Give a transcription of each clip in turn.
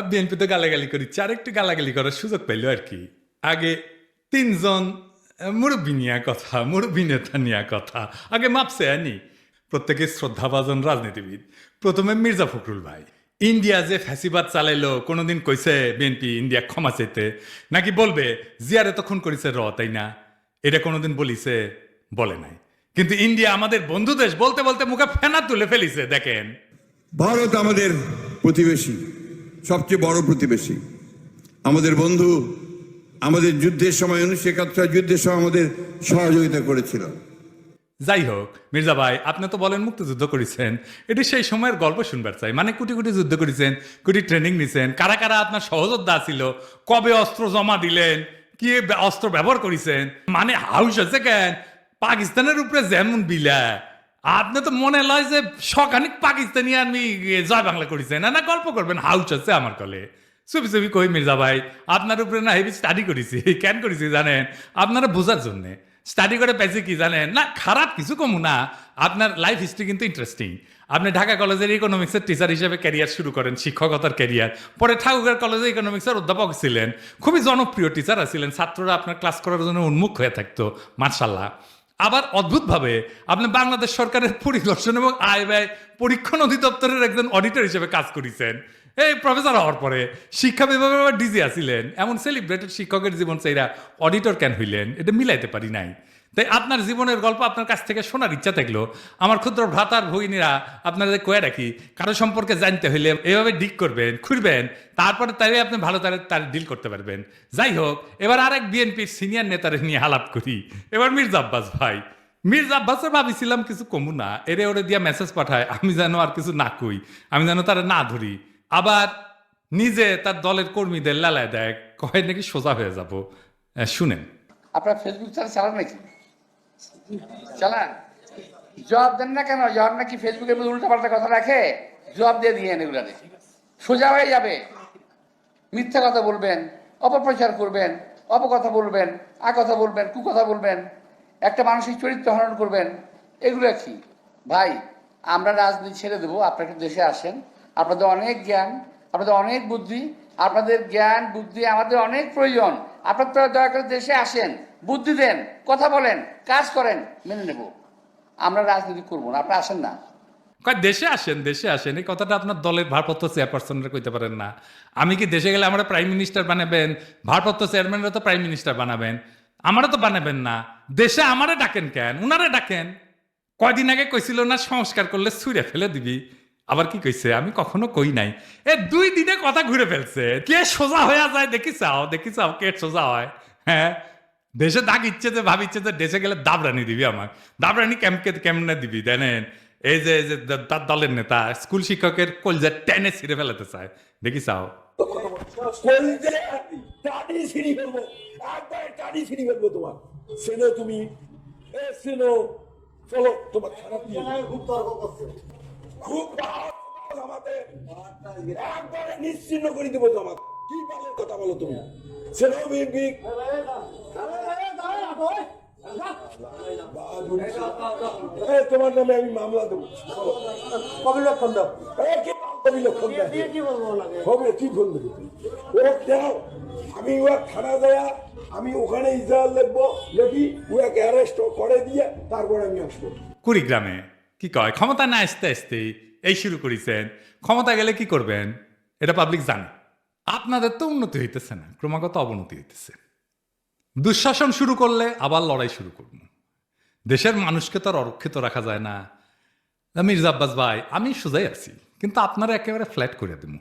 BNP তো গালাগালি করিচ্ছে। আর একটু গালাগালি করার সুযোগ পেল আর কি। আগে তিনজন মুরব্বী নিয়ে কথা, মুরব্বী নেতা নিয়ে কথা। আগে মাপছে আনি প্রত্যেকে শ্রদ্ধাভাজন রাজনীতিবিদ। প্রথমে মির্জা ফখরুল ভাই। ইন্ডিয়া যে ফ্যাসিবাদ চালাইলো, কোনোদিন কইছে বিএনপি ইন্ডিয়া ক্ষমা চাইতে। নাকি বলবে, জিয়ারে তখন করেছে র তাই না? এটা কোনোদিন বলিছে, বলে নাই। কিন্তু ইন্ডিয়া আমাদের বন্ধু দেশ বলতে বলতে মুখে ফেনা তুলে ফেলিছে, দেখেন। ভারত আমাদের প্রতিবেশী। সবচেয়ে বড় প্রতিবেশী। আমাদের বন্ধু আমাদের যুদ্ধের সময়, উনিশশো একাত্তর যুদ্ধের সময় আমাদের সহযোগিতা করেছিল। যাই হোক, মির্জা ভাই, আপনি তো বলেন মুক্তিযুদ্ধ করেছেন। এটি সেই সময়ের গল্প শুনবার চাই। মানে কোটি কোটি যুদ্ধ করেছেন, কোটি ট্রেনিং নিছেন। কারা কারা আপনার সহযোদ্ধা ছিল? কবে অস্ত্র জমা দিলেন? কি অস্ত্র ব্যবহার করেছেন? মানে হাউস আছে কেন? পাকিস্তানের উপরে যেমন বিলা। আপনি তো মনে লয় যে সখানিক পাকিস্তানি আমি জয় বাংলা করেছেন না না, গল্প করবেন, হাউস আছে আমার কলে। চুপি চুপি কই মির্জা ভাই, আপনার উপরে না হেভি স্টাডি করেছি, কেন করেছি জানেন? আপনারা বোঝার জন্যে। স্টাডি করে পেয়েছি কি জানেন? না, খারাপ কিছু কমু না, আপনার লাইফ হিস্ট্রি কিন্তু ইন্টারেস্টিং আপনি ঢাকা কলেজের ইকোনমিক্সের টিচার হিসেবে ক্যারিয়ার শুরু করেন, শিক্ষকতার ক্যারিয়ার পরে ঠাকুরগাঁও কলেজে ইকোনমিক্সের অধ্যাপক ছিলেন। খুবই জনপ্রিয় টিচার ছিলেন ছাত্ররা আপনার ক্লাস করার জন্য উন্মুখ হয়ে থাকতো মার্শাল্লাহ আবার অদ্ভুতভাবে আপনি বাংলাদেশ সরকারের পরিদর্শন এবং আয় ব্যয় পরীক্ষণ অধিদপ্তরের একজন অডিটর হিসেবে কাজ করেছেন। এই প্রফেসর হওয়ার পরে শিক্ষা বিভাগে আবার ডিজি আসিলেন এমন সেলিব্রেটেড শিক্ষকের জীবন সেইরা অডিটর কেন হইলেন? এটা মিলাইতে পারি নাই। তাই আপনার জীবনের গল্প আপনার কাছ থেকে শোনার ইচ্ছা থাকল। আমার ক্ষুদ্র ভ্রাতার ভগিনীরা আপনাদের কয়ে রাখি, কারও সম্পর্কে জানতে হইলে এভাবে ডিক করবেন, খুঁড়বেন, তারপরে তাই আপনি ভালো তার তার ডিল করতে পারবেন। যাই হোক, এবার আরেক বিএনপির সিনিয়র নেতারে নিয়ে আলাপ করি। এবার মির্জা আব্বাস ভাই। মির্জা আব্বাসের ভাবিছিলাম কিছু কমু না। এরে ওরে দিয়া মেসেজ পাঠায়, আমি যেন আর কিছু না কই, আমি যেন তারা না ধরি। আবার নিজে তার দলের কর্মীদের লালায় দেয় কয় নাকি সোজা হয়ে যাব। আহ, শুনেন। আপনার ফেসবুক চালা চালান নাকি? চালান? জবাব দেন না কেন? জবাব নাকি ফেসবুকের মধ্যে উল্টা পাল্টা কথা রাখে? জবাব দিয়ে দিয়ে এগুলো সোজা হয়ে যাবে। মিথ্যা কথা বলবেন অপপ্রচার করবেন অপকথা বলবেন আ কথা বলবেন কুকথা বলবেন একটা মানসিক চরিত্র হরণ করবেন এগুলো কি? ভাই আমরা রাজনীতি ছেড়ে দেবো আপনাকে দেশে আসেন। আপনাদের অনেক জ্ঞান, আপনাদের অনেক বুদ্ধি, আপনাদের জ্ঞান, বুদ্ধি আমাদের অনেক প্রয়োজন। আপনারা দয়া করে দেশে আসেন, বুদ্ধি দেন, কথা বলেন, কাজ করেন, মেনে নেব। আমরা রাজনীতি করব না, আপনি আসেন না। দেশে আসেন দেশে আসেন, এই কথাটা আপনার দলের ভারপ্রাপ্ত চেয়ারপারসনরা কইতে পারেন না। আমি কি দেশে গেলে আমরা প্রাইম মিনিস্টার বানাবেন? ভারপ্রাপ্ত চেয়ারম্যানরা তো প্রাইম মিনিস্টার বানাবেন। আমারও তো বানাবেন না। দেশে আমারে ডাকেন কেন? উনারে ডাকেন। কয়দিন আগে কইছিল না, সংস্কার করলে ছুঁড়ে ফেলে দিবি। আবার কি কইছে? আমি কখনো কই নাই। এ, দুই দিনে কথা ঘুরে ফেলছে। কে সোজা হয়ে যায় দেখি চাও দেখি চাও কে সোজা হয়? হ্যাঁ? দেশে দাগ ইচ্ছে যে ভাবিচ্ছে যে, দেশে গেলে দাবরানি দিবি আমার দাবরানি কেমকে কেমনে দিবি জানেন? এই যে এই যে তার দলের নেতা, স্কুল শিক্ষকের কলজা টেনে ছিঁড়ে ফেলাতে চায়। দেখি চাও তুমি। চলো তোমার খারাপ খুব একবারে নিশ্চিন্ন করে দেবো তোমার কি বলো কথা বলো তুমি বিবি তোমার নামে আমি মামলা দেবো দাও এ, কি বলব লাগে হবে ও দাও আমি ওরা থানা দেয়া আমি ওখানে ইসরায়েল লিখব লিখি ওয়াকে অ্যারেস্ট করে দিয়ে তারপর আমি আসব কুড়িগ্রামে কি কয়? ক্ষমতা না আসতে আসতে এই শুরু করেছেন। ক্ষমতা গেলে কি করবেন? এটা পাবলিক জানে। আপনাদের তো উন্নতি হইতেছে না, ক্রমাগত অবনতি হইতেছে। দুঃশাসন শুরু করলে আবার লড়াই শুরু করব। দেশের মানুষকে তো আর অরক্ষিত রাখা যায় না। মির্জা আব্বাস ভাই, আমি সোজাই আছি, কিন্তু আপনারা একেবারে ফ্ল্যাট করে দিব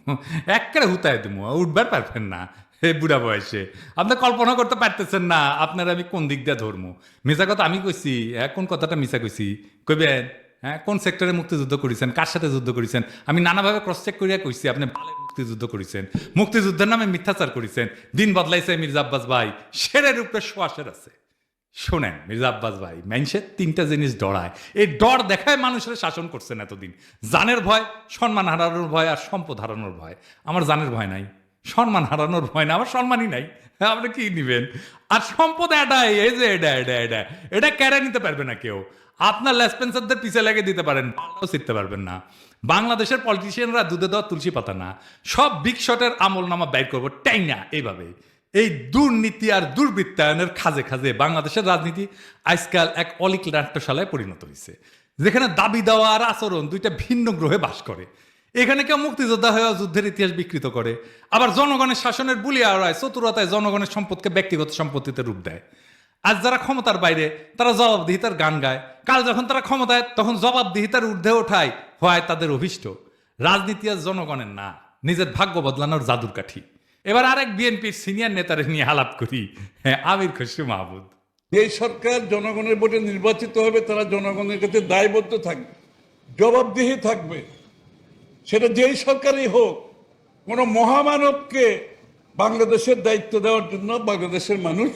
একেবারে হুতায় দিব উঠবার পারবেন না। হে বুড়া বয়সে, আপনি কল্পনা করতে পারতেছেন না, আপনারা আমি কোন দিক দিয়ে ধর্ম? মিশা কথা আমি কইছি হ্যাঁ কোন কথাটা মিশা কইছি? কইবেন? হ্যাঁ কোন সেক্টরে মুক্তিযুদ্ধ করেছেন? কার সাথে যুদ্ধ করেছেন? আমি নানাভাবে ক্রস চেক করিয়া কইছি, আপনি ভালো মুক্তিযুদ্ধ করেছেন। মুক্তিযুদ্ধের নামে মিথ্যাচার করেছেন। দিন বদলাইছে মির্জা আব্বাস ভাই। শেরের উপরে সোয়াশের আছে। শোনেন, মির্জা আব্বাস ভাই মানুষের তিনটা জিনিস ডরায়। এই ডর দেখায় মানুষের শাসন করছেন এতদিন। জানের ভয়, সম্মান হারানোর ভয় আর সম্পদ হারানোর ভয়। আমার জানের ভয় নাই। সম্মান হারানোর ভয় না, আমার সম্মানই নাই। আপনি কি নিবেন? আর সম্পদ এটাই এই যে এটা এটা এটা। এটা কেড়ে নিতে পারবে না কেউ। আপনার লেসপেন্সারদের পিছে লেগে দিতে পারেন পাল্টাও শিখতে পারবেন না। বাংলাদেশের পলিটিশিয়ানরা দুধে দেওয়া তুলসী পাতা না। সব বিগ শটের আমল নামা ব্যয় করব, টাই না, এইভাবে। এই দুর্নীতি আর দুর্বৃত্তায়নের খাজে খাজে বাংলাদেশের রাজনীতি আজকাল এক অলিক নাট্যশালায় পরিণত হয়েছে যেখানে দাবি দেওয়া আর আচরণ দুইটা ভিন্ন গ্রহে বাস করে। এখানে কেউ মুক্তিযোদ্ধা হয়ে যুদ্ধের ইতিহাস বিকৃত করে। আবার জনগণের শাসনের বুলি আড়ায় চতুরতায় জনগণের সম্পদকে ব্যক্তিগত সম্পত্তিতে রূপ দেয়। আজ যারা ক্ষমতার বাইরে, তারা জবাবদিহিতার গান গায়। কাল যখন তারা ক্ষমতায়, তখন জবাবদিহিতার ঊর্ধ্বে ওঠায়, হয় তাদের অভিষ্ট। রাজনীতি আর জনগণের না, নিজের ভাগ্য বদলানোর জাদুর কাঠি। এবার আরেক বিএনপির সিনিয়র নেতারে নিয়ে আলাপ করি হ্যাঁ আমির খসরু মাহমুদ। এই সরকার জনগণের ভোটে নির্বাচিত হবে, তারা জনগণের কাছে দায়বদ্ধ থাকবে, জবাবদিহি থাকবে। সেটা যেই সরকারই হোক, কোনো মহামানবকে বাংলাদেশের দায়িত্ব দেওয়ার জন্য বাংলাদেশের মানুষ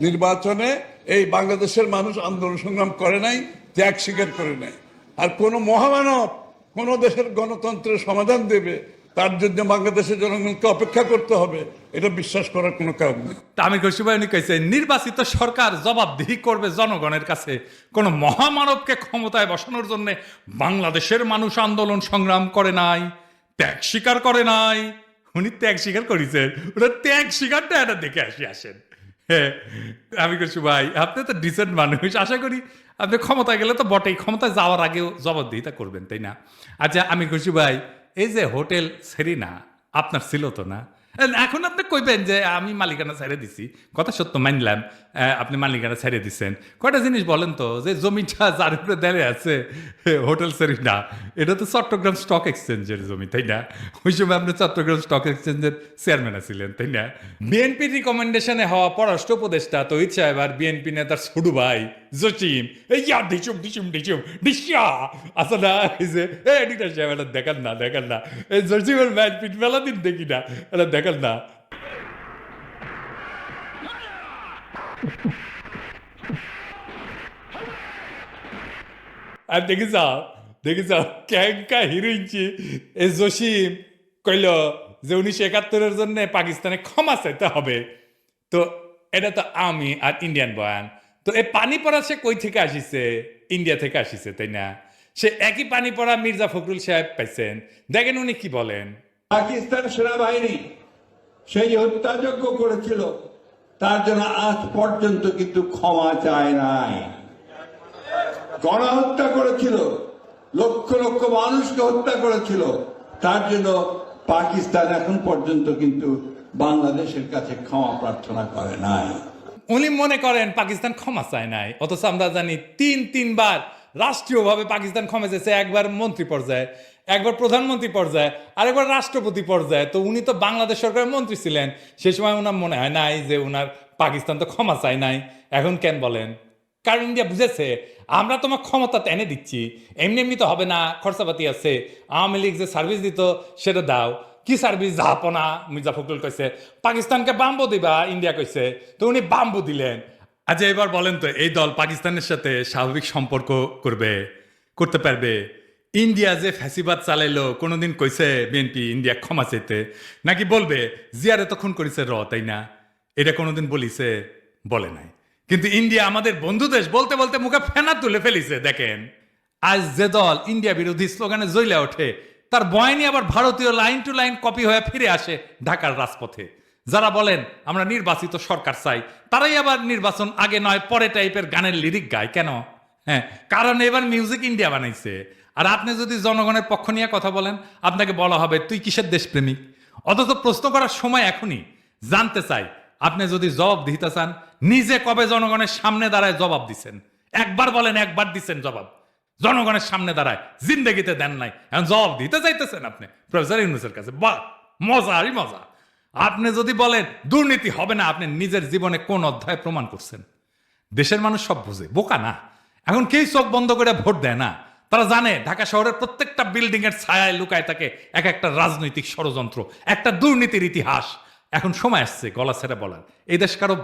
নির্বাচনে এই বাংলাদেশের মানুষ আন্দোলন সংগ্রাম করে নাই, ত্যাগ স্বীকার করে নাই। আর কোনো মহামানব কোনো দেশের গণতন্ত্রের সমাধান দেবে তার জন্য বাংলাদেশের জনগণকে অপেক্ষা করতে হবে। এটা বিশ্বাস করার কোনো কারণ নেই। আমি খুশি ভাই কইছে, নির্বাচিত সরকার জবাবদিহি করবে জনগণের কাছে। কোন মহামানবকে ক্ষমতায় বসানোর জন্য বাংলাদেশের মানুষ আন্দোলন সংগ্রাম করে নাই, ত্যাগ স্বীকার করে নাই। উনি ত্যাগ স্বীকার করেছেন ওটা ত্যাগ স্বীকারটা এটা দেখে আসি, আসেন। হ্যাঁ আমি কইছি ভাই, আপনি তো ডিসেন্ট মানুষ, আশা করি আপনি ক্ষমতায় গেলে তো বটেই, ক্ষমতায় যাওয়ার আগেও জবাবদিহিতা করবেন, তাই না? আচ্ছা আমি খুশি ভাই এই যে হোটেল সেরিনা আপনার ছিল তো না? এখন আপনি কইবেন যে, আমি মালিকানা ছেড়ে দিছি। কথা সত্য, মানলাম। আপনি মালিকানা ছেড়ে দিচ্ছেন কয়টা জিনিস বলেন তো, যে জমিটা যার উপরে দাঁড়িয়ে আছে হোটেল সেরিনা এটা তো চট্টগ্রাম স্টক এক্সচেঞ্জের জমি, তাই না? ওই সময় আপনি চট্টগ্রাম স্টক এক্সচেঞ্জের চেয়ারম্যান ছিলেন তাই না? বিএনপির রিকমেন্ডেশনে হওয়া পররাষ্ট্র উপদেষ্টা তহিদ সাহেব আর বিএনপি নেতার ছোট ভাই জচিম এই ইয়া ডিচুম ডিচুম ডিচুম, ডিসিয়া। আসলে না, এই যে এডিটার সাহেব, এটা দেখান না দেখান না। এই জচিমের ম্যাচ পিট মেলা দিন দেখি না, এটা দেখান না। আর দেখি যাও দেখি যাও ক্যাঙ্কা হিরোইনছি এই জসিম কইল যে উনিশশো একাত্তরের জন্য পাকিস্তানে ক্ষমা চাইতে হবে। তো এটা তো আমি আর ইন্ডিয়ান বয়ান। তো এই পানি পড়া সে কই থেকে আসিছে? ইন্ডিয়া থেকে আসিছে, তাই না? সে একই পানি পড়া মির্জা ফখরুল সাহেব পাইছেন। দেখেন উনি কি বলেন। পাকিস্তান সেনাবাহিনী সেই হত্যাযজ্ঞ করেছিল, তার জন্য আজ পর্যন্ত কিন্তু ক্ষমা চায় নাই। গণহত্যা করেছিল, লক্ষ লক্ষ মানুষকে হত্যা করেছিল, তার জন্য পাকিস্তান এখন পর্যন্ত কিন্তু বাংলাদেশের কাছে ক্ষমা প্রার্থনা করে নাই। উনি মনে করেন পাকিস্তান ক্ষমা চায় নাই, অথচ আমরা জানি তিন তিনবার রাষ্ট্রীয়ভাবে পাকিস্তান ক্ষমা চেয়েছে, একবার মন্ত্রী পর্যায়ে। একবার প্রধানমন্ত্রী পর্যায়ে, আরেকবার রাষ্ট্রপতি পর্যায়ে। তো উনি তো বাংলাদেশ সরকারের মন্ত্রী ছিলেন। সে সময় ওনার মনে হয় নাই যে ওনার পাকিস্তান তো ক্ষমা চায় নাই। এখন কেন বলেন? কারণ ইন্ডিয়া বুঝেছে? আমরা তোমার ক্ষমতা এনে দিচ্ছি। এমনি এমনি তো হবে না, খরচাপাতি আছে। আওয়ামী লীগ যে সার্ভিস দিত, সেটা দাও। কি সার্ভিস যাপনা মির্জা ফখরুল কইছে, পাকিস্তানকে বাম্বু দিবা ইন্ডিয়া কইছে। তো উনি বাম্বু দিলেন। আচ্ছা এবার বলেন তো, এই দল পাকিস্তানের সাথে স্বাভাবিক সম্পর্ক করবে, করতে পারবে? ইন্ডিয়া যে ফ্যাসিবাদ চালাইলো, কোনোদিন কইছে বিএনপি, ইন্ডিয়া ক্ষমা চাইতে, নাকি বলবে জিয়ারে তো খুন করেছে র তাই না? এটা কোনোদিন বলিছে, বলে নাই। কিন্তু ইন্ডিয়া আমাদের বন্ধু দেশ, বলতে বলতে মুখে ফেনা তুলে ফেলিছে, দেখেন। আজ যে দল ইন্ডিয়া বিরোধী স্লোগানে জ্বলে ওঠে, তার বয়ানি আবার ভারতীয় লাইন টু লাইন কপি হয়ে ফিরে আসে ঢাকার রাজপথে। যারা বলেন, আমরা নির্বাচিত সরকার চাই তারাই আবার নির্বাচন আগে নয়, পরে টাইপের গানের লিরিক গায়, কেন? হ্যাঁ কারণ এবার মিউজিক ইন্ডিয়া বানাইছে। আর আপনি যদি জনগণের পক্ষ নিয়ে কথা বলেন, আপনাকে বলা হবে, তুই কিসের দেশপ্রেমিক? অথচ প্রশ্ন করার সময় এখনই জানতে চাই, আপনি যদি জবাব দিতে চান, নিজে কবে জনগণের সামনে দাঁড়ায় জবাব দিছেন? একবার বলেন, একবার দিচ্ছেন জবাব। জনগণের সামনে দাঁড়ায়, জিন্দগিতে দেন নাই। এখন জবাব দিতে চাইতেছেন আপনি, প্রফেসর ইউনুসের কাছে। বাহ মজা আরই মজা। আপনি যদি বলেন, দুর্নীতি হবে না, আপনি নিজের জীবনে কোন অধ্যায় প্রমাণ করছেন? দেশের মানুষ সব বুঝে, বোকা না? এখন কেই চোখ বন্ধ করে ভোট দেয় না? তারা জানে ঢাকা শহরের প্রত্যেকটা বিল্ডিং এর ছায়ায় লুকায় থাকে এক একটা রাজনৈতিক ষড়যন্ত্র, একটা দুর্নীতির ইতিহাস। এখন সময় আসছে, গলা ছেড়ে বলার। এই দেশ কারও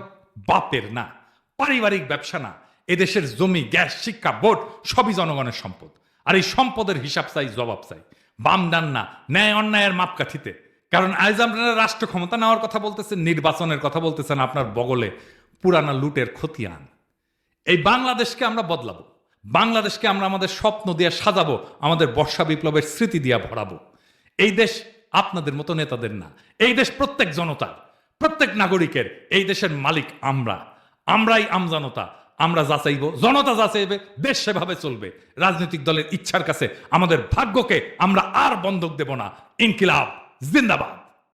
বাপের না, পারিবারিক ব্যবসা না। এদেশের জমি, গ্যাস, শিক্ষা বোর্ড সবই জনগণের সম্পদ। আর এই সম্পদের হিসাব চাই, জবাব চাই। বাম ডান না, ন্যায় অন্যায়ের মাপকাঠিতে। কারণ আজ রাষ্ট্র ক্ষমতা নেওয়ার কথা বলতেছেন নির্বাচনের কথা বলতেছেন আপনার বগলে পুরানা লুটের খতিয়ান। এই বাংলাদেশকে আমরা বদলাবো। বাংলাদেশকে আমরা আমাদের স্বপ্ন দিয়ে সাজাবো, আমাদের বর্ষা বিপ্লবের স্মৃতি দিয়ে ভরাবো। এই দেশ আপনাদের মতো নেতাদের না, এই দেশ প্রত্যেক জনতার, প্রত্যেক নাগরিকের, এই দেশের মালিক আমরা। আমরাই আমজনতা, আমরা যাচাইব, জনতা যাচাইবে, দেশ সেভাবে চলবে। রাজনৈতিক দলের ইচ্ছার কাছে আমাদের ভাগ্যকে আমরা আর বন্ধক দেব না। ইনকিলাব, জিন্দাবাদ।